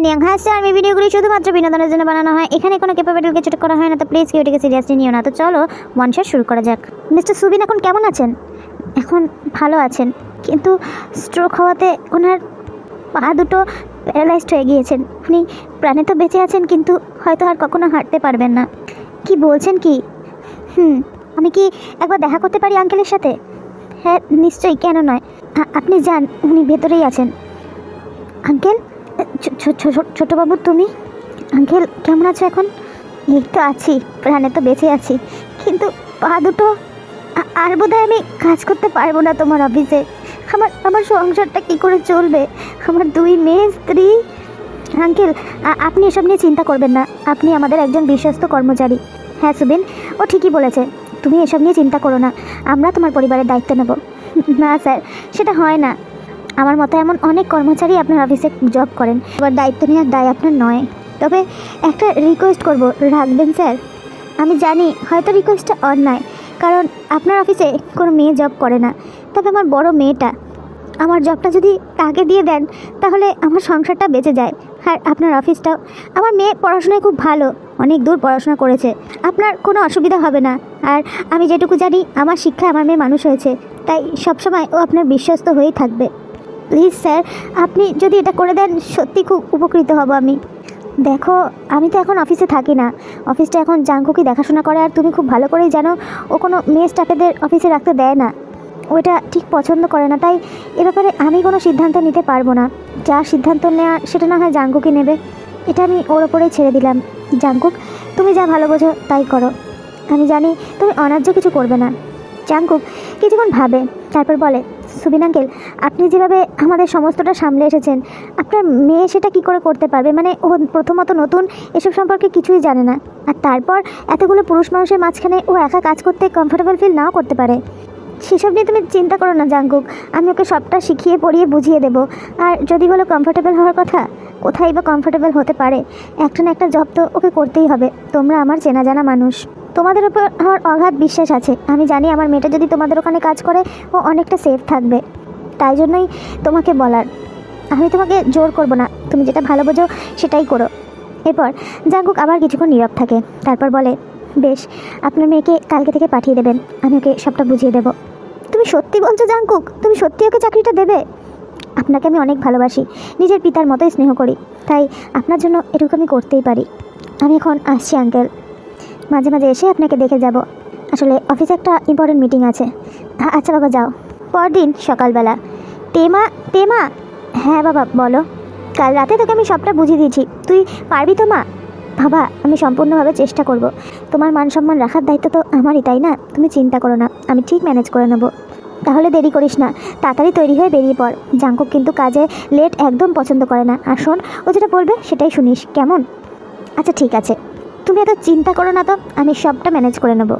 অ্যানিয়াং হাসছে আমি ভিডিওগুলি শুধুমাত্র বিনোদনের জন্য বানানো হয়। এখানে কোনো ক্যাপাবিলিটি কিছু করা হয় না, তো প্লিজ কেউ এটাকে সিরিয়াসলি নিও না। তো চলো ওয়ান শট শুরু করা যাক। মিস্টার সুবিন, এখন কেমন আছেন? এখন ভালো আছেন, কিন্তু স্ট্রোক হওয়াতে ওনার পা দুটো প্যারালাইজড হয়ে গিয়েছেন। উনি প্রাণে তো বেঁচে আছেন, কিন্তু হয়তো আর কখনো হাঁটতে পারবেন না। কি বলছেন কি? হুম, আমি কি একবার দেখা করতে পারি আঙ্কেলের সাথে? হ্যাঁ নিশ্চয়ই, কেন নয়। আপনি যান, উনি ভেতরেই আছেন। আঙ্কেল ছোটবাবু, তুমি? আঙ্কেল, কেমন আছো এখন? এই তো আছি, প্রাণে তো বেঁচে আছি। কিন্তু পা দুটো আর বোধহয় আমি কাজ করতে পারব না তোমার অফিসে। আমার আমার সংসারটা কী করে চলবে? আমার দুই মেয়ে, স্ত্রী। আঙ্কেল আপনি এসব নিয়ে চিন্তা করবেন না। আপনি আমাদের একজন বিশ্বস্ত কর্মচারী। হ্যাঁ সুবিন, ও ঠিকই বলেছে। তুমি এসব নিয়ে চিন্তা করো না। আমরা তোমার পরিবারের দায়িত্ব নেব। না, স্যার, সেটা হয় না। আমার মতো এমন অনেক কর্মচারী আপনার অফিসে জব করেন। এবার দায়িত্ব নেওয়ার দায় আপনার নয়। তবে একটা রিকোয়েস্ট করব, রাখবেন স্যার? আমি জানি হয়তো রিকোয়েস্টটা অন্যায়, কারণ আপনার অফিসে কোনো মেয়ে জব করে না। তবে আমার বড় মেয়েটা, আমার জবটা যদি তাকে দিয়ে দেন, তাহলে আমার সংসারটা বেঁচে যায়। আর আপনার অফিসটাও, আমার মেয়ে পড়াশোনায় খুব ভালো, অনেক দূর পড়াশোনা করেছে। আপনার কোনো অসুবিধা হবে না। আর আমি যেটুকু জানি, আমার শিক্ষায় আমার মেয়ে মানুষ হয়েছে, তাই সবসময় ও আপনার বিশ্বস্ত হয়েই থাকবে। প্লিজ স্যার, আপনি যদি এটা করে দেন, সত্যি খুব উপকৃত হব আমি। দেখো, আমি তো এখন অফিসে থাকি না। অফিসটা এখন জাঙ্কুকি দেখাশোনা করে, আর তুমি খুব ভালো করেই জানো, ও কোনো মেয়ে স্টাফেদের অফিসে রাখতে দেয় না। ওইটা ঠিক পছন্দ করে না, তাই এ ব্যাপারে আমি কোনো সিদ্ধান্ত নিতে পারব না। যা সিদ্ধান্ত নেওয়া সেটা না হয় জাঙ্কুকি নেবে। এটা আমি ওর ওপরেই ছেড়ে দিলাম। জাঙ্কুক তুমি যা ভালো বোঝো, তাই করো। আমি জানি তুমি অনার্য কিছু করবে না। জাঙ্কুক কিছুক্ষণ ভাবে, তারপর বলে সুবিন আঙ্কেল, আপনি যেভাবে আমাদের সমস্তটা সামলে এসেছেন, আপনার মেয়ে সেটা কি করে করতে পারবে? মানে ও প্রথমত নতুন, এসব সম্পর্কে কিছুই জানে না। আর তারপর এতগুলো পুরুষ মানুষের মাঝখানে ও একা কাজ করতে কমফোর্টেবল ফিল নাও করতে পারে। সেসব নিয়ে তুমি চিন্তা করো না, জাঙ্কুক। আমি ওকে সবটা শিখিয়ে, পড়িয়ে, বুঝিয়ে দেবো। আর যদি বলো কমফোর্টেবল হওয়ার কথা, কোথায় বা কমফোর্টেবল হতে পারে? একটা না একটা জব তো ওকে করতেই হবে। তোমরা আমার চেনা জানা মানুষ। তোমাদের উপর আমার অগাধ বিশ্বাস আছে। আমি জানি আমার মেয়েটা যদি তোমাদের ওখানে কাজ করে, ও অনেকটা সেফ থাকবে। তাই জন্যই তোমাকে বলার। আমি তোমাকে জোর করব না। তুমি যেটা ভালো বোঝো, সেটাই করো। এরপর জাঙ্কুক আবার কিছুক্ষণ নীরব থাকে। তারপর বলে, বেশ, আপনার মেয়েকে কালকে থেকে পাঠিয়ে দেবেন। আমি ওকে সবটা বুঝিয়ে দেবো। তুমি সত্যি বলছো জাঙ্কুক? তুমি সত্যি ওকে চাকরিটা দেবে? আপনাকে আমি অনেক ভালোবাসি। নিজের পিতার মতোই স্নেহ করি। তাই আপনার জন্য এটুকু আমি করতেই পারি। আমি এখন আসছি আঙ্কেল মাঝে মাঝে এসে আপনাকে দেখে যাব। আসলে অফিসে একটা ইম্পর্টেন্ট মিটিং আছে। আচ্ছা বাবা, যাও। পরদিন সকালবেলা। তেমা তেমা? হ্যাঁ বাবা, বলো। কাল রাতে তোকে আমি সবটা বুঝিয়ে দিয়েছি। তুই পারবি তো, মা? বাবা, আমি সম্পূর্ণভাবে চেষ্টা করব। তোমার মান সম্মান রাখার দায়িত্ব তো আমারই, তাই না? তুমি চিন্তা করো না, আমি ঠিক ম্যানেজ করে নেব। তাহলে দেরি করিস না। তাড়াতাড়ি তৈরি হয়ে বেরিয়ে পড়। জাঙ্কুক কিন্তু কাজে লেট একদম পছন্দ করে না। আর শোন, ও যেটা বলবে সেটাই শুনিস। কেমন? আচ্ছা ঠিক আছে। তুমি এত চিন্তা করো না তো, আমি সবটা ম্যানেজ করে নেব।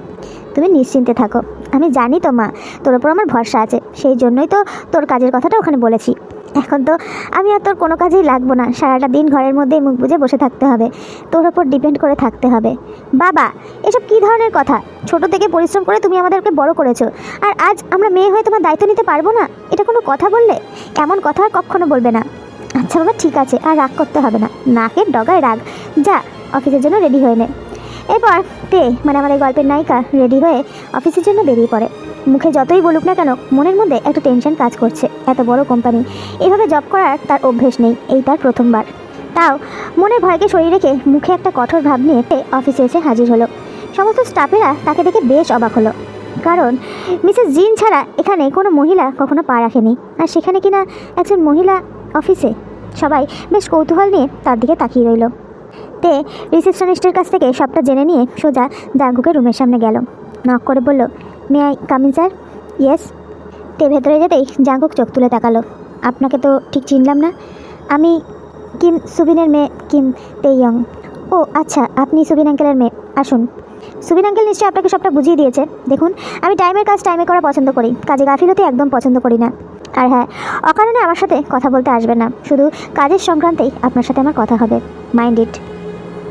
তুমি নিশ্চিন্তে থাকো। আমি জানি তো, মা, তোর ওপর আমার ভরসা আছে। সেই জন্যই তো তোর কাজের কথাটা ওখানে বলেছি। এখন তো আমি আর তোর কোনো কাজেই লাগবো না। সারাটা দিন ঘরের মধ্যেই মুখ বুঝে বসে থাকতে হবে। তোর ওপর ডিপেন্ড করে থাকতে হবে। বাবা, এসব কী ধরনের কথা? ছোট থেকে পরিশ্রম করে তুমি আমাদেরকে বড় করেছ। আর আজ আমরা মেয়ে হয়ে তোমার দায়িত্ব নিতে পারব না? এটা কোনো কথা বললে? এমন কথা আর কখনো বলবে না। আচ্ছা বাবা, ঠিক আছে, আর রাগ করতে হবে না। নাকের ডগায় রাগ। যা অফিসের জন্য রেডি হয়ে নেয় এরপর তে মানে আমাদের গল্পের নায়িকা, রেডি হয়ে অফিসের জন্য বেরিয়ে পড়ে। মুখে যতই বলুক না কেন, মনের মধ্যে একটা টেনশন কাজ করছে। এত বড় কোম্পানি এভাবে জব করার তার অভ্যেস নেই। এই তার প্রথমবার। তাও মনের ভয়কে সরিয়ে রেখে মুখে একটা কঠোর ভাব নিয়ে তে অফিসে এসে হাজির হলো। সমস্ত স্টাফেরা তাকে দেখে বেশ অবাক হলো। কারণ মিসেস জিন ছাড়া এখানে কোনো মহিলা কখনো পা রাখেনি। আর সেখানে কিনা একজন মহিলা অফিসে। সবাই বেশ কৌতূহল নিয়ে তার দিকে তাকিয়ে রইল। তে রিসেপশনিস্টের কাছ থেকে সবটা জেনে নিয়ে সোজা জাঙ্কুকের রুমের সামনে গেল। নক করে বলল may I come in sir yes তে ভেতরে যেতেই জাঙ্কুক চোখ তুলে তাকালো। আপনাকে তো ঠিক চিনলাম না। আমি কিম সুবিনের মেয়ে, কিম তেইয়ং। ও আচ্ছা আপনি সুবিন আঙ্কেলের মেয়ে। আসুন। সুবিন আঙ্কেল নিশ্চয়ই আপনাকে সবটা বুঝিয়ে দিয়েছে। দেখুন, আমি টাইমের কাজ টাইমে করা পছন্দ করি। কাজে গাফিলতি একদম পছন্দ করি না। আর হ্যাঁ অকারণে আমার সাথে কথা বলতে আসবে না। শুধু কাজের সংক্রান্তেই আপনার সাথে আমার কথা হবে। মাইন্ড ইট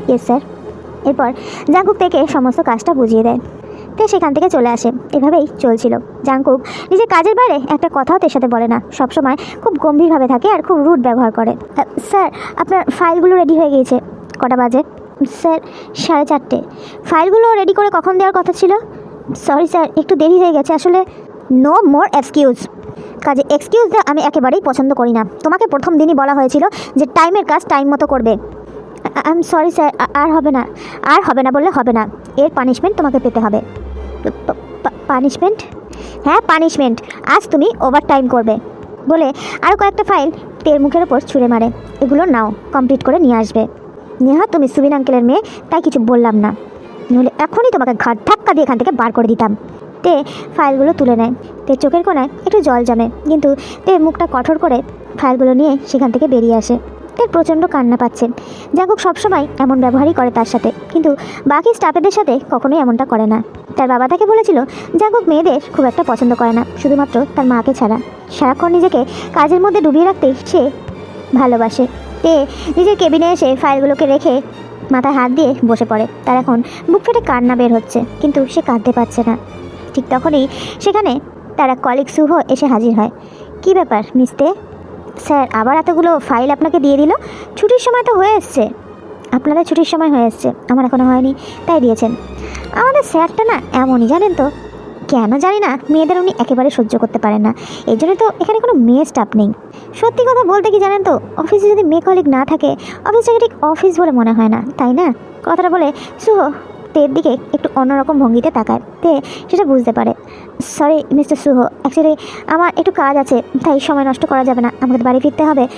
ইয়েস স্যার এরপর জাঙ্কুক থেকে সমস্ত কাজটা বুঝিয়ে দেয়। তে সেখান থেকে চলে আসে। এভাবেই চলছিল। জাংকুক নিজের কাজের বাইরে একটা কথাও তের সাথে বলে না। সবসময় খুব গম্ভীরভাবে থাকে আর খুব রুট ব্যবহার করে। স্যার, আপনার ফাইলগুলো রেডি হয়ে গিয়েছে। কটা বাজে? স্যার, সাড়ে চারটে। ফাইলগুলো রেডি করে কখন দেওয়ার কথা ছিল? সরি স্যার একটু দেরি হয়ে গেছে। আসলে নো মোর এক্সকিউজ কাজে এক্সকিউজ দেওয়া আমি একেবারেই পছন্দ করি না। তোমাকে প্রথম দিনই বলা হয়েছিল যে টাইমের কাজ টাইম মতো করবে। আই এম সরি স্যার আর হবে না। আর হবে না বললে হবে না। এর পানিশমেন্ট তোমাকে পেতে হবে। পানিশমেন্ট হ্যাঁ পানিশমেন্ট আজ তুমি ওভার টাইম করবে। বলে আরও কয়েকটা ফাইল তের মুখের ওপর ছুঁড়ে মারে। এগুলো নাও কমপ্লিট করে নিয়ে আসবে। নেহা, তুমি সুবিন আঙ্কেলের মেয়ে, তাই কিছু বললাম না। নইলে এখনই তোমাকে ঘাট ধাক্কা দিয়ে এখান থেকে বার করে দিতাম। তে ফাইলগুলো তুলে নেয়। তে চোখের কোনায় একটু জল জমে, কিন্তু তে মুখটা কঠোর করে ফাইলগুলো নিয়ে সেখান থেকে বেরিয়ে আসে। তে প্রচণ্ড কান্না পাচ্ছে। জাঙ্কুক সবসময় এমন ব্যবহারই করে তার সাথে, কিন্তু বাকি স্টাফেদের সাথে কখনোই এমনটা করে না। তার বাবা তাকে বলেছিল জাঙ্কুক মেয়েদের খুব একটা পছন্দ করে না, শুধুমাত্র তার মাকে ছাড়া। সারাক্ষণ নিজেকে কাজের মধ্যে ডুবিয়ে রাখতেই সে ভালোবাসে। তে নিজের কেবিনে এসে ফাইলগুলোকে রেখে মাথায় হাত দিয়ে বসে পড়ে। তার এখন বুক ফেটে কান্না বের হচ্ছে, কিন্তু সে কাঁদতে পারছে না। ঠিক তখনই সেখানে তার কলিগ শুভ এসে হাজির হয়। কি ব্যাপার মিস্তে স্যার, আবার এতগুলো ফাইল আপনাকে দিয়ে দিল? ছুটির সময় তো হয়ে এসছে। আপনাদের ছুটির সময় হয়ে এসছে, আমার এখনও হয়নি, তাই দিয়েছেন। আমাদের স্যারটা না এমনই, জানেন তো? কেন জানি না, মেয়েদের উনি একেবারে সহ্য করতে পারেন না। এই জন্য তো এখানে কোনো মেয়ে স্টাফ নেই। সত্যি কথা বলতে কি জানেন তো অফিসে যদি মেয়ে কলিগ না থাকে অফিসটাকে ঠিক অফিস বলে মনে হয় না, তাই না? কথাটা বলে, শুভ তের দিকে একটু অন্যরকম ভঙ্গিতে তাকায়। তে সেটা বুঝতে পারে। সরি, মিস্টার সুহ অ্যাকচুয়ালি আমার একটু কাজ আছে, তাই সময় নষ্ট করা যাবে না। আমাকে বাড়ি ফিরতে হবে।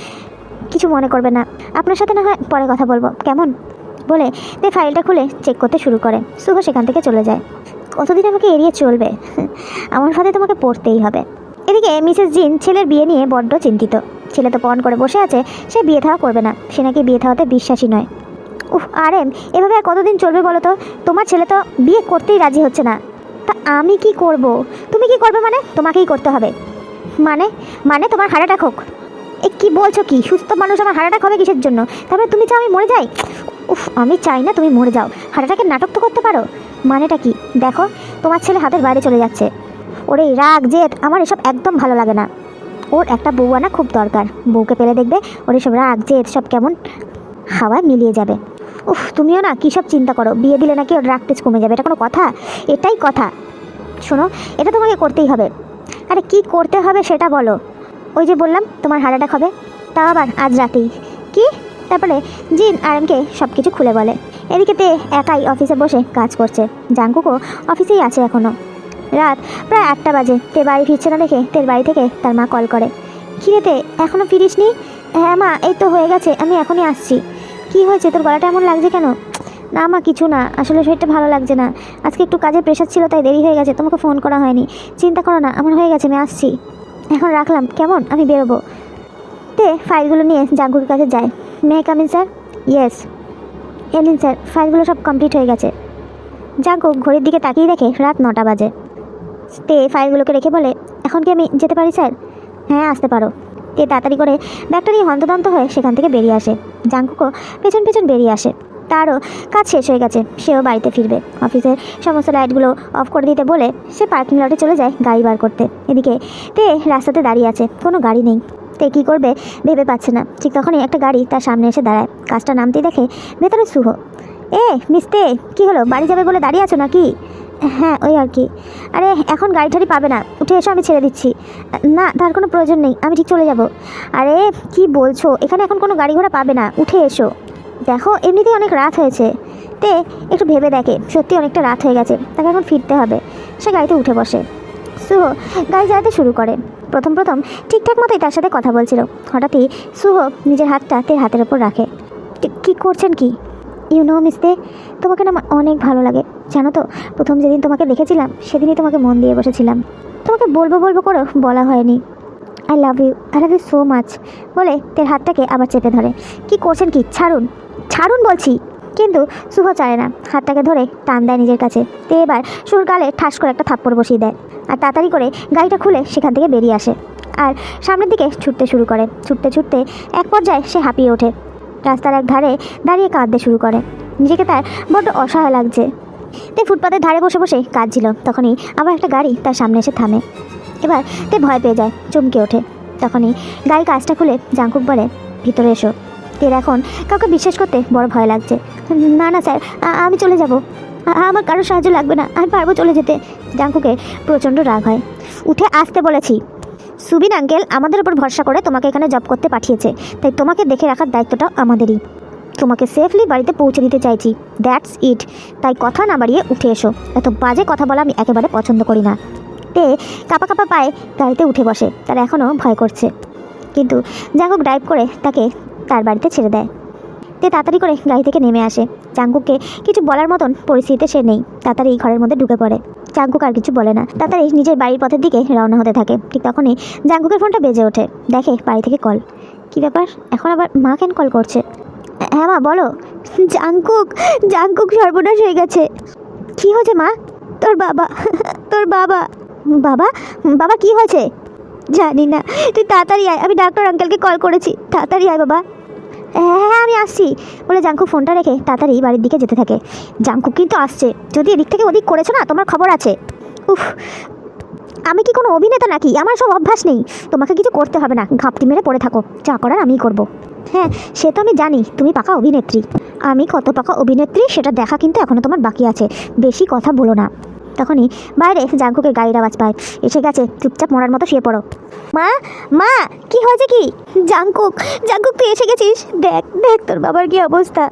কিছু মনে করবে না। আপনার সাথে না হয় পরে কথা বলব। কেমন? বলে তে ফাইলটা খুলে চেক করতে শুরু করে। শুভ সেখান থেকে চলে যায়। কতদিন আমাকে এড়িয়ে চলবে? আমার সাথে তোমাকে পড়তেই হবে। এদিকে মিসেস জিন ছেলের বিয়ে নিয়ে বড্ড চিন্তিত। ছেলে তো পণ করে বসে আছে, সে বিয়ে থাওয়া করবে না। সে নাকি বিয়ে থাওয়াতে বিশ্বাসী নয়। উফ, আর এম এভাবে আর কতদিন চলবে বলো তো? তোমার ছেলে তো বিয়ে করতেই রাজি হচ্ছে না। তা আমি কি করব? তুমি কি করবে মানে? তোমাকেই করতে হবে। মানে? মানে তোমার হার্ট অ্যাটাক হোক এ কি বলছো কি? সুস্থ মানুষ আমার হার্ট অ্যাটাক হবে কিসের জন্য? তারপরে তুমি চাও আমি মরে যাই? উফ, আমি চাই না তুমি মরে যাও। অ্যাটাকের নাটক তো করতে পারো? মানেটা কি? দেখো, তোমার ছেলে হাতের বাইরে চলে যাচ্ছে। ওরে, রাগ, জেদ, আমার এসব একদম ভালো লাগে না। ওর একটা বউ আনা খুব দরকার। বউকে পেলে দেখবে, ওর এসব রাগ, জেদ সব কেমন হাওয়ায় মিলিয়ে যাবে। উফ, তুমিও না কী সব চিন্তা করো? বিয়ে দিলে নাকি ওর রাগ কমে যাবে, এটা কোনো কথা? এটাই কথা। শোনো, এটা তোমাকে করতেই হবে। আরে কি করতে হবে সেটা বলো। ওই যে বললাম, তোমার হার্ট অ্যাটাক হবে তাও আবার আজ রাতেই। কি? তারপরে জিন আরএমকে সব কিছু খুলে বলে। এদিকে তে একাই অফিসে বসে কাজ করছে। জাঙ্কুকও অফিসেই আছে এখনও রাত প্রায় আটটা বাজে। তে বাড়ি ফিরছে না দেখে তের বাড়ি থেকে তার মা কল করে। কিরে তে এখনও ফিরিসনি? হ্যাঁ মা, এই তো হয়ে গেছে, আমি এখনই আসছি। কি হয়েছে? তোর গলাটা এমন লাগছে কেন? না মা, কিছু না। আসলে শরীরটা ভালো লাগছে না। আজকে একটু কাজের প্রেশার ছিল, তাই দেরি হয়ে গেছে। তোমাকে ফোন করা হয়নি। চিন্তা করো না আমার হয়ে গেছে, আমি আসছি। এখন রাখলাম। কেমন? আমি বেরোবো। তে, ফাইলগুলো নিয়ে জাঙ্কুর কাছে যায় may come in sir yes এলিন sir ফাইলগুলো সব কমপ্লিট হয়ে গেছে। জাঙ্কু ঘড়ির দিকে তাকিয়ে দেখে রাত নটা বাজে। তে, ফাইলগুলোকে রেখে বলে, এখন কি আমি যেতে পারি স্যার হ্যাঁ আসতে পারো। তে তাড়াতাড়ি করে ব্যাগটা নিয়ে হন্তদন্ত হয়ে সেখান থেকে বেরিয়ে আসে। জাঙ্কুকও পেছন পেছন বেরিয়ে আসে। তারও কাজ শেষ হয়ে গেছে, সেও বাড়িতে ফিরবে। অফিসের সমস্ত লাইটগুলো অফ করে দিতে বলে সে পার্কিং লটে চলে যায় গাড়ি বার করতে। এদিকে তে রাস্তাতে দাঁড়িয়ে আছে, কোনো গাড়ি নেই। তে কী করবে ভেবে পাচ্ছে না। ঠিক তখনই একটা গাড়ি তার সামনে এসে দাঁড়ায়। কাজটা নামতেই দেখে ভেতরে সুহ। এ মিস্তে কি হলো? বাড়ি যাবে বলে দাঁড়িয়ে আছো নাকি? হ্যাঁ ওই আর কি। আরে, এখন গাড়ি ঠাড়ি পাবে না। উঠে এসো, আমি ছেড়ে দিচ্ছি। না, তার কোনো প্রয়োজন নেই। আমি ঠিক চলে যাব। আরে, কি বলছো? এখানে এখন কোনো গাড়ি ঘোড়া পাবে না। উঠে এসো। দেখো, এমনিতেই অনেক রাত হয়েছে। তে, একটু ভেবে দেখে। সত্যি অনেকটা রাত হয়ে গেছে। তাকে এখন ফিরতে হবে। সে গাড়িতে উঠে বসে। সুহ গাড়ি চালাতে শুরু করে। প্রথম প্রথম ঠিকঠাক মতোই তার সাথে কথা বলছিল। হঠাৎই সুহ নিজের হাতটা তের হাতের ওপর রাখে। "কি- কি করছেন কি? ইউ নো মিস্তে তোমাকে না আমার অনেক ভালো লাগে। জানো তো, প্রথম যেদিন তোমাকে দেখেছিলাম, সেদিনই তোমাকে মন দিয়ে বসেছিলাম। তোমাকে বলব বলব করেও বলা হয়নি। I love you I love you so much বলে তের হাতটাকে আবার চেপে ধরে। কি করছেন কি? ছাড়ুন ছাড়ুন বলছি। কিন্তু শুভ চায় না, হাতটাকে ধরে টান দেয় নিজের কাছে। তে এবার সুর গালে ঠাস করে একটা থাপ্পড় বসিয়ে দেয়। আর তাড়াতাড়ি করে গাড়িটা খুলে সেখান থেকে বেরিয়ে আসে। আর সামনের দিকে ছুটতে শুরু করে। ছুটতে ছুটতে এক পর্যায়ে সে হাঁপিয়ে ওঠে। রাস্তার এক ধারে দাঁড়িয়ে কাঁদতে শুরু করে। নিজেকে তার বড্ড অসহায় লাগছে। তে ফুটপাতের ধারে বসে বসে কাঁদছিল। তখনই আবার একটা গাড়ি তার সামনে এসে থামে। এবার তে ভয় পেয়ে যায়, চমকে ওঠে। তখনই গাড়ি কাজটা খুলে জাঙ্কুক বলে, ভিতরে এসো। তের এখন কাউকে বিশ্বাস করতে বড় ভয় লাগছে। না না, স্যার আমি চলে যাব। আমার কারোর সাহায্য লাগবে না, আমি পারব চলে যেতে। জাঙ্কুকে প্রচণ্ড রাগ হয়। উঠে আসতে বলেছি। সুবিন আঙ্কেল আমাদের উপর ভরসা করে তোমাকে এখানে জব করতে পাঠিয়েছে, তাই তোমাকে দেখে রাখার দায়িত্বটা আমাদেরই। তোমাকে সেফলি বাড়িতে পৌঁছে দিতে চাইছি দ্যাটস ইট তাই কথা না বাড়িয়ে উঠে এসো। এত বাজে কথা বলা আমি একেবারে পছন্দ করি না। তে কাপা কাপা পায়ে গাড়িতে উঠে বসে, তার এখনও ভয় করছে। কিন্তু জাঙ্কুক ড্রাইভ করে তাকে তার বাড়িতে ছেড়ে দেয়। তে তাড়াতাড়ি করে গাড়ি থেকে নেমে আসে। চাঙ্কুককে কিছু বলার মতন পরিস্থিতিতে সে নেই। তাড়াতাড়ি ঘরের মধ্যে ঢুকে পড়ে। চাঙ্কুক আর কিছু বলে না। তাড়াতাড়ি নিজের বাড়ির পথের দিকে রওনা হতে থাকে। ঠিক তখনই জাঙ্কুকের ফোনটা বেজে ওঠে। দেখে বাড়ি থেকে কল। কি ব্যাপার? এখন আবার মা কেন কল করছে? হ্যাঁ মা, বলো। জাঙ্কুক জাঙ্কুক সর্বনাশ হয়ে গেছে। কি হয়েছে মা? তোর বাবা তোর বাবা। বাবা? বাবা, কি হয়েছে? জানি না। তুই তাড়াতাড়ি আয়। আমি ডাক্তার আঙ্কেলকে কল করেছি। তাড়াতাড়ি আয় বাবা। হ্যাঁ হ্যাঁ আমি আসছি। বলে জাঙ্কুক ফোনটা রেখে তাড়াতাড়ি বাড়ির দিকে যেতে থাকে। জাঙ্কুক কিন্তু আসছে। যদি এদিক থেকে ওদিক করেছ না, তোমার খবর আছে। উফ, আমি কি কোনো অভিনেতা নাকি? আমার সব অভ্যাস নেই। তোমাকে কিছু করতে হবে না। ঘাপটি মেরে পড়ে থাকো। যা করার আমিই করব। হ্যাঁ সে তো আমি জানি। তুমি পাকা অভিনেত্রী। আমি কত পাকা অভিনেত্রী সেটা দেখা কিন্তু এখনও তোমার বাকি আছে। বেশি কথা বলো না। তখনই বাইরে জাঙ্কুকের গাড়ির আওয়াজ পায়। এসে গেছে, চুপচাপ মরার মতো শুয়ে পড়ো। মা মা, কি হয়েছে কি? জাঙ্কুক জাঙ্কুক, তুই এসে গেছিস? দেখ দেখ তোর বাবার কি অবস্থা।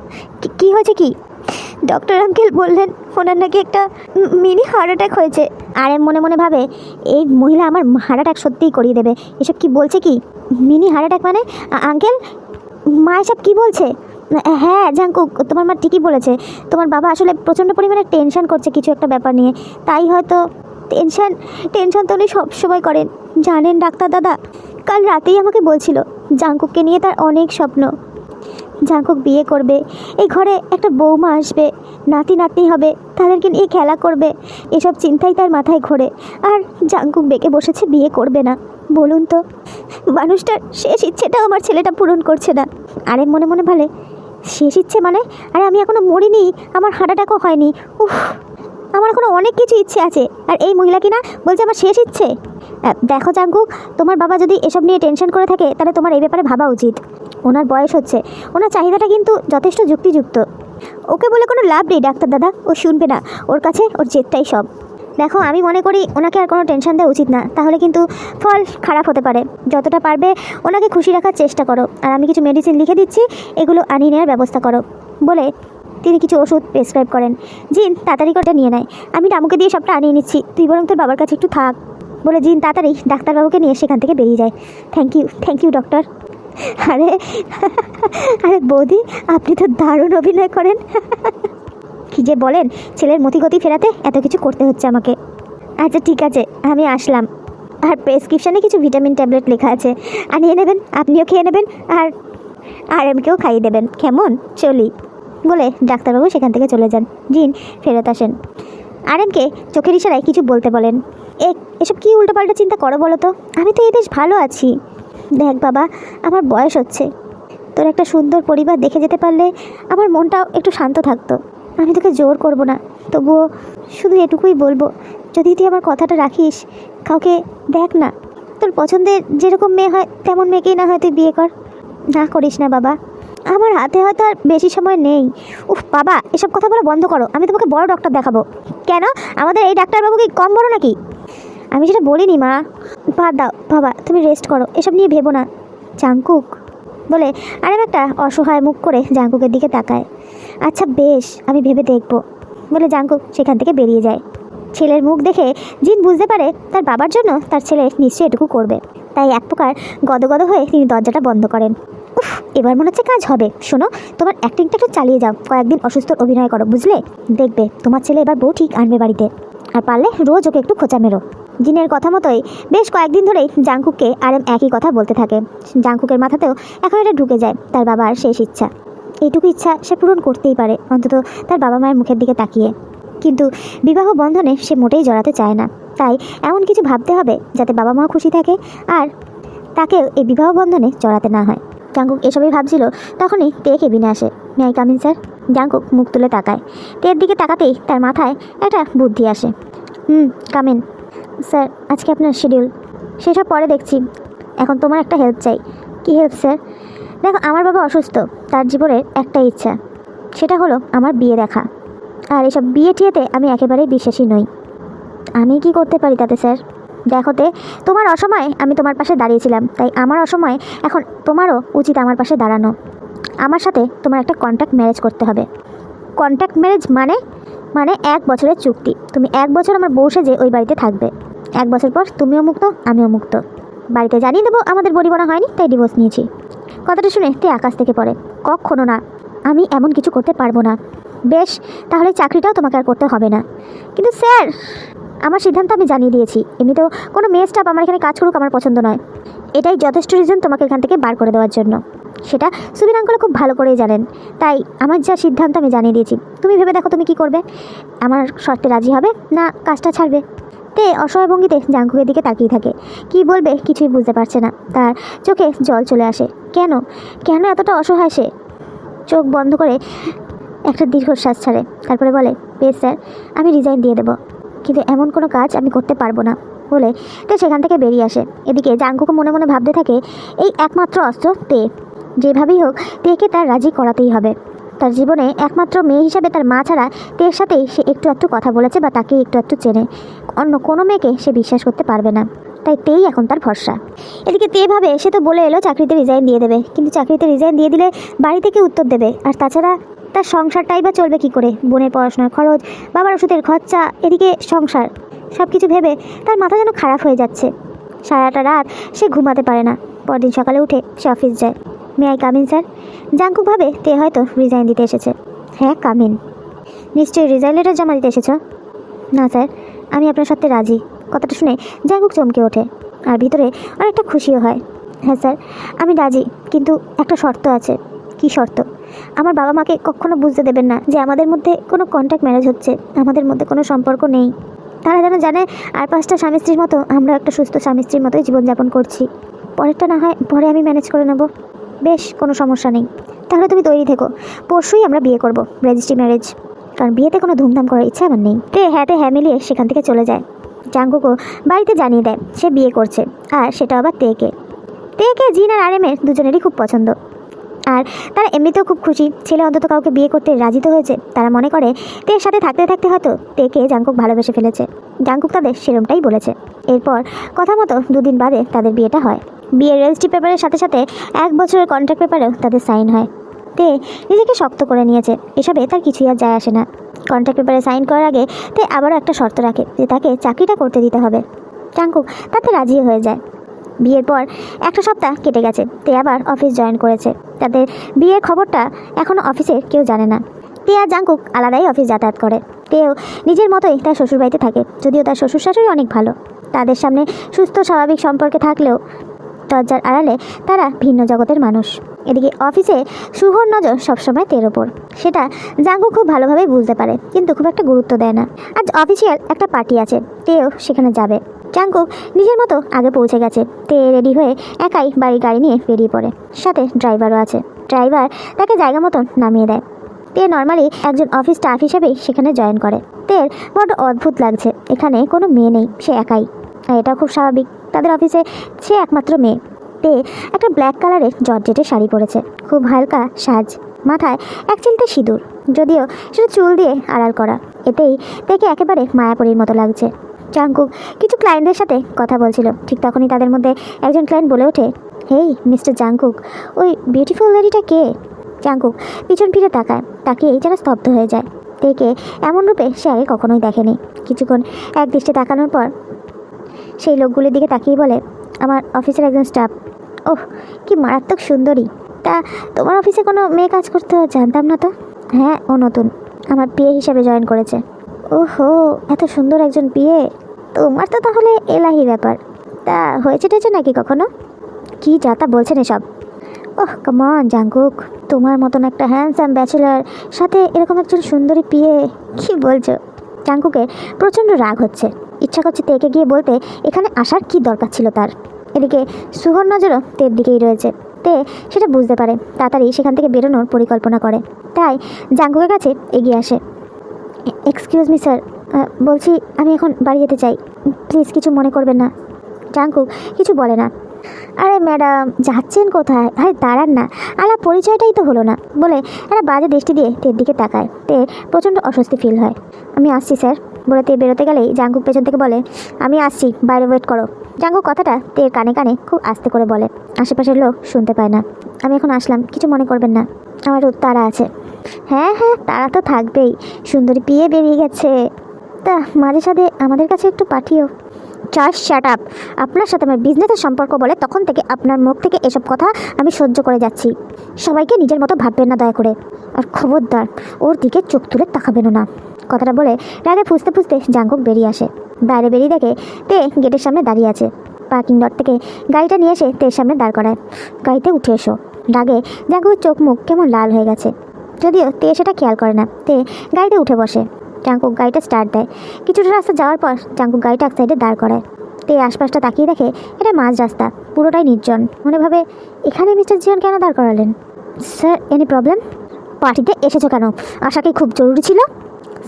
কি- হয়েছে কি? ডক্টর আঙ্কেল বললেন, ওনার নাকি একটা মিনি হার্ট অ্যাটাক হয়েছে। আর এম মনে মনে ভাবে, এই মহিলা আমার হার্ট অ্যাটাক সত্যিই করিয়ে দেবে। এসব কি বলছে কি? মিনি হার্ট অ্যাটাক মানে? আঙ্কেল, মা এসব কি বলছে? হ্যাঁ জাঙ্কুক, তোমার মা ঠিকই বলেছে। তোমার বাবা আসলে প্রচণ্ড পরিমাণে টেনশন করছে কিছু একটা ব্যাপার নিয়ে। তাই হয়তো টেনশন টেনশন তো উনি সবসময় করেন। জানেন ডাক্তার দাদা, কাল রাতেই আমাকে বলছিল জাঙ্কুককে নিয়ে তার অনেক স্বপ্ন। জাঙ্কুক বিয়ে করবে, এই ঘরে একটা বৌমা আসবে, নাতি নাতনি হবে, তাদেরকে নিয়ে খেলা করবে, এসব চিন্তাই তার মাথায় ঘোরে। আর জাঙ্কুক বেঁকে বসেছে, বিয়ে করবে না। বলুন তো, মানুষটার শেষ ইচ্ছেটাও আমার ছেলেটা পূরণ করছে না। আরে মনে মনে ভালে শেষ ইচ্ছে মানে? আরে, আমি এখনও মরিনি, আমার হার্ট অ্যাটাকও হয়নি। উফ, আমার এখনও অনেক কিছু ইচ্ছে আছে। আর এই মহিলা কিনা বলছে আমার শেষ ইচ্ছে। দেখো জাঙ্কুক তোমার বাবা যদি এসব নিয়ে টেনশন করে থাকে, তাহলে তোমার এই ব্যাপারে ভাবা উচিত। ওনার বয়স হচ্ছে। ওনার চাহিদাটা কিন্তু যথেষ্ট যুক্তিযুক্ত। ওকে বলে কোনো লাভ নেই, ডাক্তার দাদা। ও শুনবে না। ওর কাছে ওর জেদটাই সব। দেখো, আমি মনে করি ওনাকে আর কোনো টেনশন দেওয়া উচিত না। তাহলে কিন্তু ফল খারাপ হতে পারে। যতটা পারবে ওনাকে খুশি রাখার চেষ্টা করো। আর আমি কিছু মেডিসিন লিখে দিচ্ছি, এগুলো আনিয়ে নেওয়ার ব্যবস্থা করো। বলে তিনি কিছু ওষুধ প্রেসক্রাইব করেন। জিন, তাড়াতাড়ি করে নিয়ে নেয়। আমি রামুকে দিয়ে সবটা আনিয়ে নিচ্ছি। তুই বরং তোর বাবার কাছে একটু থাক। বলে জিন, তাড়াতাড়ি ডাক্তারবাবুকে নিয়ে সেখান থেকে বেরিয়ে যায়। Thank you thank you doctor আরে আরে বৌদি, আপনি তো দারুণ অভিনয় করেন। কি যে বলেন, ছেলের মতিগতি ফেরাতে এত কিছু করতে হচ্ছে আমাকে। আচ্ছা ঠিক আছে, আমি আসলাম। আর প্রেসক্রিপশানে কিছু ভিটামিন ট্যাবলেট লেখা আছে। আনিয়ে নেবেন, আপনিও খেয়ে নেবেন, আর আর এমকেও খাইয়ে দেবেন। কেমন? চলি। বলে ডাক্তারবাবু সেখান থেকে চলে যান। জিন, ফেরত আসেন। আর এমকে চোখের ইশারায় কিছু বলতে বলেন। এ, এসব কী উল্টোপাল্টা চিন্তা করো বলো তো? আমি তো এই বেশ ভালো আছি। দেখ বাবা, আমার বয়স হচ্ছে। তোর একটা সুন্দর পরিবার দেখে যেতে পারলে আমার মনটাও একটু শান্ত থাকতো। আমি তোকে জোর করব না। তবুও শুধু এটুকুই বলব, যদি তুই আমার কথাটা রাখিস, কাউকে দেখ না। তোর পছন্দের যেরকম মেয়ে হয়, তেমন মেয়েকেই না হয় তুই বিয়ে কর। না করিস না বাবা। আমার হাতে হয়তো আর বেশি সময় নেই। উফ, বাবা, এসব কথা বলা বন্ধ করো। আমি তোমাকে বড় ডক্টর দেখাবো। কেন? আমাদের এই ডাক্তারবাবু কি কম বড় নাকি? আমি সেটা বলিনি, মা। বাদ দাও, বাবা, তুমি রেস্ট করো। এসব নিয়ে ভেবো না। চাঙ্কুক বলে আরেম একটা অসহায় মুখ করে জাঙ্কুকের দিকে তাকায়। আচ্ছা বেশ, আমি ভেবে দেখব। বলে জাঙ্কুক সেখান থেকে বেরিয়ে যায়। ছেলের মুখ দেখে জিন বুঝতে পারে তার বাবার জন্য তার ছেলে নিশ্চয়ই এটুকু করবে। তাই এক প্রকার গদগদ হয়ে তিনি দরজাটা বন্ধ করেন। উফ, এবার মনে হচ্ছে কাজ হবে। শোনো, তোমার অ্যাক্টিংটা একটু চালিয়ে যাও। কয়েকদিন অসুস্থ অভিনয় করো, বুঝলে? দেখবে, তোমার ছেলে এবার বউ ঠিক আনবে বাড়িতে। আর পারলে রোজ ওকে একটু খোঁচা মেরো। জিনের কথা মতোই বেশ কয়েকদিন ধরেই জাংকুককে আরএম একই কথা বলতে থাকে। জাংকুকের মাথাতেও এখন এটা ঢুকে যায়, তার বাবার শেষ ইচ্ছা। এইটুকু ইচ্ছা সে পূরণ করতেই পারে, অন্তত তার বাবা মায়ের মুখের দিকে তাকিয়ে। কিন্তু বিবাহ বন্ধনে সে মোটেই জড়াতে চায় না। তাই এমন কিছু ভাবতে হবে যাতে বাবা মা খুশি থাকে আর তাকেও এই বিবাহ বন্ধনে জড়াতে না হয়। জাঙ্কুক এসবই ভাবছিল, তখনই তে কেবিনে আসে। মেয়াই কামিন স্যার জাঙ্কুক মুখ তুলে তাকায়। তের দিকে তাকাতেই তার মাথায় একটা বুদ্ধি আসে। হুম কামিন স্যার, আজকে আপনার শিডিউল সেসব পরে দেখছি। এখন তোমার একটা হেল্প চাই। কি হেল্প স্যার দেখো, আমার বাবা অসুস্থ। তার জীবনের একটা ইচ্ছা। সেটা হলো আমার বিয়ে দেখা। আর এসব বিয়ে টিয়েতে আমি একেবারেই বিশ্বাসী নই। আমি কি করতে পারি তাতে, স্যার? দেখোতে তোমার অসময়ে আমি তোমার পাশে দাঁড়িয়েছিলাম। তাই আমার অসময়ে এখন তোমারও উচিত আমার পাশে দাঁড়ানো। আমার সাথে তোমার একটা কন্ট্যাক্ট ম্যারেজ করতে হবে। কন্ট্যাক্ট ম্যারেজ মানে? মানে এক বছরের চুক্তি। তুমি এক বছর আমার বউ সেজে ওই বাড়িতে থাকবে। এক বছর পর তুমিও মুক্ত, আমিও মুক্ত। বাড়িতে জানিয়ে দেবো আমাদের বড়ি বনা হয়নি, তাই ডিভোর্স নিয়েছি। কথাটা শুনে তে আকাশ থেকে পড়ে, কখনো না, আমি এমন কিছু করতে পারব না। বেশ, তাহলে চাকরিটাও তোমাকে আর করতে হবে না। কিন্তু স্যার, আমার সিদ্ধান্ত আমি জানিয়ে দিয়েছি। এমনিতেও কোনো মেয়ে স্টাফ আমার এখানে কাজ করুক আমার পছন্দ নয়। এটাই যথেষ্ট রিজন তোমাকে এখান থেকে বার করে দেওয়ার জন্য। সেটা সুবিন আঙ্কল খুব ভালো করেই জানেন। তাই আমার যা সিদ্ধান্ত আমি জানিয়ে দিয়েছি। তুমি ভেবে দেখো তুমি কি করবে। আমার শর্তে রাজি হবে না কাজটা ছাড়বে। তে অসহায় ভঙ্গিতে জাঙ্কুকের দিকে তাকিয়ে থাকে। কি বলবে কিছুই বুঝতে পারছে না। তার চোখে জল চলে আসে। কেন? কেন এতটা অসহায় সে? চোখ বন্ধ করে একটা দীর্ঘশ্বাস ছাড়ে। তারপরে বলে, বেশ স্যার, আমি রিজাইন দিয়ে দেবো। কিন্তু এমন কোনো কাজ আমি করতে পারব না। বলে তে সেখান থেকে বেরিয়ে আসে। এদিকে জাঙ্কুকে মনে মনে ভাবতে থাকে, এই একমাত্র অস্ত্র তে। যেভাবেই হোক, তেকে তার রাজি করাতেই হবে। তার জীবনে একমাত্র মেয়ে হিসাবে তার মা ছাড়া তের সাথেই সে একটু একটু কথা বলেছে বা তাকে একটু একটু চেনে। অন্য কোনো মেয়েকে সে বিশ্বাস করতে পারবে না। তাই তেই এখন তার ভরসা। এদিকে তে ভাবে সে তো বলে এলো চাকরিতে রিজাইন দিয়ে দেবে। কিন্তু চাকরিতে রিজাইন দিয়ে দিলে বাড়ি থেকে উত্তর দেবে। আর তাছাড়া তার সংসারটাই বা চলবে কি করে? বোনের পড়াশোনার খরচ, বাবার ওষুধের খরচা, এদিকে সংসার সব কিছু ভেবে তার মাথা যেন খারাপ হয়ে যাচ্ছে। সারাটা রাত সে ঘুমাতে পারে না। পরদিন সকালে উঠে সে অফিস যায়। May I come in, sir? Jungkook ভাবে তে হয়তো রিজাইন দিতে এসেছে। হ্যাঁ কামিন। নিশ্চয়ই রিজাইন লেটার জমা দিতে এসেছ? না, স্যার। আমি আপনার সাথে রাজি। কথাটা শুনে জাঙ্কুক চমকে ওঠে আর ভিতরে অনেকটা খুশিও হয়। হ্যাঁ স্যার, আমি রাজি, কিন্তু একটা শর্ত আছে। কি শর্ত? আমার বাবা মাকে কখনো বুঝতে দেবেন না যে আমাদের মধ্যে কোনো কন্ট্যাক্ট ম্যারেজ হচ্ছে, আমাদের মধ্যে কোনো সম্পর্ক নেই। তারা যেন জানে, আর পাঁচটা স্বামী স্ত্রীর মতো আমরা একটা সুস্থ স্বামী স্ত্রীর মতোই জীবনযাপন করছি। পরেরটা না হয় পরে আমি ম্যানেজ করে নেব। বেশ, কোনো সমস্যা নেই। তাহলে তুমি তৈরি থেকো। পরশুই আমরা বিয়ে করব রেজিস্ট্রি ম্যারেজ কারণ বিয়েতে কোনো ধুমধাম করার ইচ্ছা আমার নেই। তে হ্যাঁতে হ্যাঁ মিলিয়ে সেখান থেকে চলে যায়। জাঙ্গুকও বাড়িতে জানিয়ে দেয়, সে বিয়ে করছে, আর সেটা আবার তেকে। তেকে, জিন আর আরেমের দুজনেরই খুব পছন্দ। আর তারা এমনিতেও খুব খুশি। ছেলে অন্তত কাউকে বিয়ে করতে রাজি তো হয়েছে। তারা মনে করে তের সাথে থাকতে থাকতে হয়তো তেকে জাঙ্কুক ভালোবেসে ফেলেছে। জাঙ্কুক তাদের সেরমটাই বলেছে। এরপর কথা মতো দুদিন বাদে তাদের বিয়েটা হয়। বিয়ের রেজিস্ট্রি পেপারের সাথে সাথে এক বছরের কন্ট্রাক্ট পেপারেও তাদের সাইন হয়। তে নিজেকে শক্ত করে নিয়েছে। এসবে তার কিছুই আর যায় আসে না। কন্ট্রাক্ট পেপারে সাইন করার আগে তে আবারও একটা শর্ত রাখে যে তাকে চাকরিটা করতে দিতে হবে। জাঙ্কুক তাতে রাজি হয়ে যায়। বিয়ের পর একটা সপ্তাহ কেটে গেছে। তে আবার অফিস জয়েন করেছে। তাদের বিয়ের খবরটা এখনও অফিসের কেউ জানে না। তে আর জাঙ্কুক আলাদাই অফিস যাতায়াত করে। তেও নিজের মতোই তার শ্বশুরবাড়িতে থাকে। যদিও তার শ্বশুর শাশুড়ি অনেক ভালো। তাদের সামনে সুস্থ স্বাভাবিক সম্পর্কে থাকলেও দরজার আড়ালে তারা ভিন্ন জগতের মানুষ। এদিকে অফিসে শুভর নজর সবসময় তের ওপর। সেটা জাঙ্গু খুব ভালোভাবে বুঝতে পারে, কিন্তু খুব একটা গুরুত্ব দেয় না। আজ অফিসিয়াল একটা পার্টি আছে, তেও সেখানে যাবে। জাঙ্কুক নিজের মতো আগে পৌঁছে গেছে, তে রেডি হয়ে একাই বাড়ির গাড়ি নিয়ে বেরিয়ে পড়ে। সাথে ড্রাইভারও আছে। ড্রাইভার তাকে জায়গা মতন নামিয়ে দেয়। তে নর্মালি একজন অফিস স্টাফ হিসেবেই সেখানে জয়েন করে। তের বড্ড অদ্ভুত লাগছে, এখানে কোনো মেয়ে নেই, সে একাই। এটাও খুব স্বাভাবিক, তাদের অফিসে সে একমাত্র মেয়ে। তে একটা ব্ল্যাক কালারের জর্জেটের শাড়ি পরেছে। খুব হালকা, সাজ। মাথায় এক চিলতে সিঁদুর। যদিও সেটা চুল দিয়ে আড়াল করা। এতেই তেকে একেবারে মায়াপরীর মতো লাগছে। জাঙ্কুক কিছু ক্লায়েন্টদের সাথে কথা বলছিল। ঠিক তখনই তাদের মধ্যে একজন ক্লায়েন্ট বলে ওঠে, হেই, মিস্টার জাঙ্কুক ওই বিউটিফুল লেডিটা কে? জাঙ্কুক পিছন ফিরে তাকায়। তাকে এই যেন স্তব্ধ হয়ে যায়। তেকে এমন রূপে সে আগে কখনোই দেখেনি। কিছুক্ষণ এক দৃষ্টি তাকানোর পর সেই লোকগুলির দিকে তাকিয়ে বলে আমার অফিসের একজন স্টাফ ওহ, কি মারাত্মক সুন্দরী। তা তোমার অফিসে কোনো মেয়ে কাজ করতে জানতাম না তো? হ্যাঁ ও নতুন। আমার বিয়ে হিসাবে জয়েন করেছে। ওহো, এত সুন্দর একজন বিয়ে। তোমার তো তাহলে এলাহি ব্যাপার। তা হয়েছে টেছে নাকি কখনো? কি যা তা বলছেন এসব। Oh come on Jungkook. তোমার মতন একটা হ্যান্ডসাম ব্যাচেলার সাথে এরকম একজন সুন্দরী পিয়ে কি বলছো? জাঙ্কুকের প্রচণ্ড রাগ হচ্ছে। ইচ্ছা করছে তেকে গিয়ে বলতে, এখানে আসার কি দরকার ছিল তার? এদিকে সুহর নজরও তের দিকেই রয়েছে। তে সেটা বুঝতে পারে, তাড়াতাড়ি সেখান থেকে বেরোনোর পরিকল্পনা করে। তাই জাঙ্কুকের কাছে এগিয়ে আসে। এক্সকিউজ মি স্যার বলছি আমি এখন বাড়ি যেতে চাই। প্লিজ কিছু মনে করবেন না। জাঙ্কুক কিছু বলে না। আরে ম্যাডাম, যাচ্ছেন কোথায়? আরে দাঁড়ান না। আলা পরিচয়টাই তো হলো না। বলে একটা বাজে দৃষ্টি দিয়ে তের দিকে তাকায়। তে প্রচণ্ড অস্বস্তি ফিল হয়। আমি আসছি স্যার বলে তে বেরোতে গেলেই জাঙ্কুক পেছন থেকে বলে, আমি আসছি, বাইরে ওয়েট করো। জাঙ্কুক কথাটা তের কানে কানে খুব আস্তে করে বলে। আশেপাশের লোক শুনতে পায় না। আমি এখন আসলাম, কিছু মনে করবেন না। আমার তারা আছে। হ্যাঁ হ্যাঁ তারা তো থাকবেই। সুন্দরী পিয়ে বেরিয়ে গেছে। তা, মাঝে সাথে আমাদের কাছে একটু পাঠিও। জাস্ট শ্যাট আপ আপনার সাথে আমার বিজনেসের সম্পর্ক বলে তখন থেকে আপনার মুখ থেকে এসব কথা আমি সহ্য করে যাচ্ছি। সবাইকে নিজের মতো ভাববেন না দয়া করে। আর খবরদার, ওর দিকে চোখ তুলে তাকাবেনও না। কথাটা বলে রাগে ফুসতে ফুসতে জাঙ্কুক বেরিয়ে আসে। বাইরে বেরিয়ে দেখে তে গেটের সামনে দাঁড়িয়ে আছে। পার্কিং লট থেকে গাড়িটা নিয়ে এসে তের সামনে দাঁড় করায়। গাড়িতে উঠে এসো। রাগে জাঙ্কুকের চোখ মুখ কেমন লাল হয়ে গেছে। যদিও তে সেটা খেয়াল করে না। তে গাড়িতে উঠে বসে। জাঙ্কুক গাড়িটা স্টার্ট দেয়। কিছুটা রাস্তা যাওয়ার পর জাঙ্কুক গাড়িটা এক সাইডে দাঁড় করায়। তে আশপাশটা তাকিয়ে দেখে এটা মাঝ রাস্তা। পুরোটাই নির্জন। মনে ভাবে, এখানে মিস্টার জিয়ন কেন দাঁড় করালেন? স্যার এনি প্রবলেম পার্টিতে এসেছ কেন? আশা কি খুব জরুরি ছিল?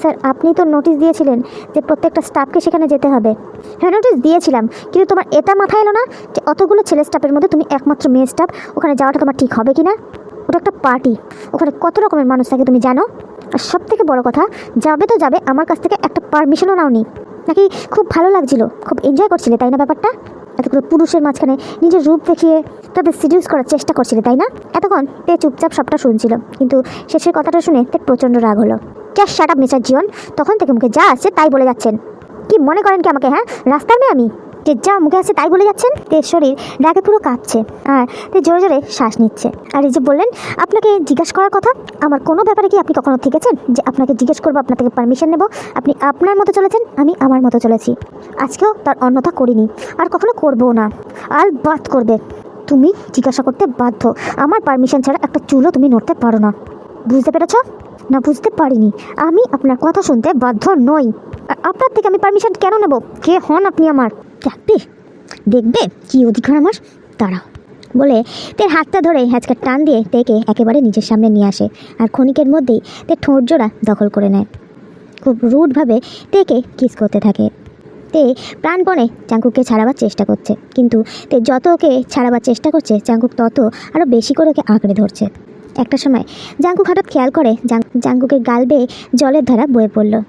স্যার, আপনি তো নোটিশ দিয়েছিলেন যে প্রত্যেকটা স্টাফকে সেখানে যেতে হবে। হ্যাঁ নোটিশ দিয়েছিলাম, কিন্তু তোমার এটা মাথায় এলো না যে অতগুলো ছেলে স্টাফের মধ্যে তুমি একমাত্র মেয়ে স্টাফ ওখানে যাওয়াটা তোমার ঠিক হবে কি না ওটা একটা পার্টি ওখানে কত রকমের মানুষ থাকে তুমি জানো? আর সব থেকে বড় কথা, যাবে তো যাবে, আমার কাছ থেকে একটা পারমিশনও নাওনি। নাকি খুব ভালো লাগছিল, খুব এনজয় করছিলে, তাই না ব্যাপারটা? এতগুলো পুরুষের মাঝখানে নিজের রূপ দেখিয়ে তাদের সিডিউস করার চেষ্টা করছিলে, তাই না? এতক্ষণ তে চুপচাপ সবটা শুনছিল, কিন্তু শেষের কথাটা শুনে তে প্রচণ্ড রাগ হলো। Just shut up mister Jeon তখন থেকে মুখে যা আসছে তাই বলে যাচ্ছেন। কি মনে করেন কি আমাকে হ্যাঁ? রাস্তার মেয়ে আমি? যে যা মুখে আছে তাই বলে যাচ্ছেন? তের শরীর রাগে পুরো কাঁপছে। আর তে জোরে জোরে শ্বাস নিচ্ছে। আর এই যে বললেন, আপনাকে জিজ্ঞেস করার কথা, আমার কোনো ব্যাপারে কি আপনি কখনো থেকেছেন? যে আপনাকে জিজ্ঞেস করব, আপনার থেকে পারমিশন নেব, আপনি আপনার মতো চলেছেন, আমি আমার মতো চলেছি। আজকেও তার অন্যথা করিনি, আর কখনো করব না। আর বাদ করবে। তুমি জিজ্ঞাসা করতে বাধ্য। আমার পারমিশন ছাড়া একটা চুলও তুমি নড়তে পারো না। বুঝতে পেরেছ? না বুঝতে পারিনি। আমি আপনার কথা শুনতে বাধ্য নই। আপনার থেকে আমি পারমিশন কেন নেব? কে হন আপনি আমার? দেখবে দেখবে কি অধিকার আমার? দাঁড়াও। বলে তের হাতটা ধরে হ্যাচকা টান দিয়ে তেকে একেবারে নিজের সামনে নিয়ে আসে আর ক্ষণিকের মধ্যেই তে ঠোঁট জোড়া দখল করে নেয়। খুব রুডভাবে তেকে কিস করতে থাকে। তে প্রাণপণে চাঙ্কুককে ছাড়াবার চেষ্টা করছে। কিন্তু তে যত ওকে ছাড়াবার চেষ্টা করছে, চাঙ্কুক তত আরও বেশি করে ওকে আঁকড়ে ধরছে। একটা সময় জাঙ্কুক হঠাৎ খেয়াল করে, জাং- জাঙ্কুকের গাল বেয়ে জলের ধারা বয়ে পড়ল।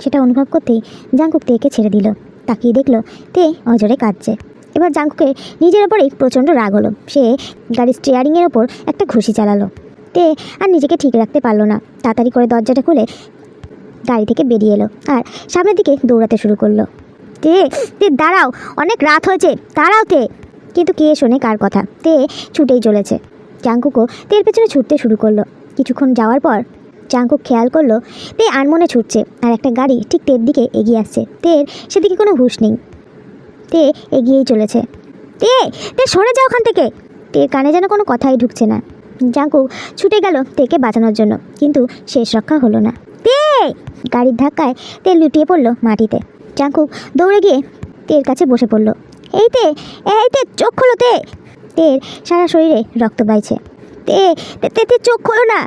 সেটা অনুভব করতেই জাঙ্কুক তেকে ছেড়ে দিল। তাকিয়ে দেখল তে অজরে কাঁদছে। এবার জাঙ্কুকের নিজের ওপরেই প্রচণ্ড রাগ হলো। সে গাড়ির স্টিয়ারিংয়ের ওপর একটা ঘুষি চালালো। তে আর নিজেকে ঠিক রাখতে পারল না। তাড়াতাড়ি করে দরজাটা খুলে গাড়ি থেকে বেরিয়ে এলো আর সামনের দিকে দৌড়াতে শুরু করল। তে তে দাঁড়াও, অনেক রাত হয়েছে, দাঁড়াও তে। কিন্তু কে শোনে কার কথা? তে ছুটেই চলেছে। চাঙ্কুকও তের পেছনে ছুটতে শুরু করল। কিছুক্ষণ যাওয়ার পর চাঙ্কুক খেয়াল করল, তে আনমনে ছুটছে আর একটা গাড়ি ঠিক তের দিকে এগিয়ে আসছে। তের সেদিকে কোনো হুঁশ নেই। তে এগিয়েই চলেছে। তে তে সরে যাও ওখান থেকে। তের কানে যেন কোনো কথাই ঢুকছে না। জাঙ্কুক ছুটে গেল তেকে বাঁচানোর জন্য, কিন্তু শেষ রক্ষা হলো না। তে, গাড়ির ধাক্কায় তে লুটিয়ে পড়ল মাটিতে। জাঙ্কুক দৌড়ে গিয়ে তের কাছে বসে পড়ল। এই তে এই তে, চোখ খোলো তে। তের সারা শরীরে রক্ত বাইছে। তে তে চোখ খোলো না।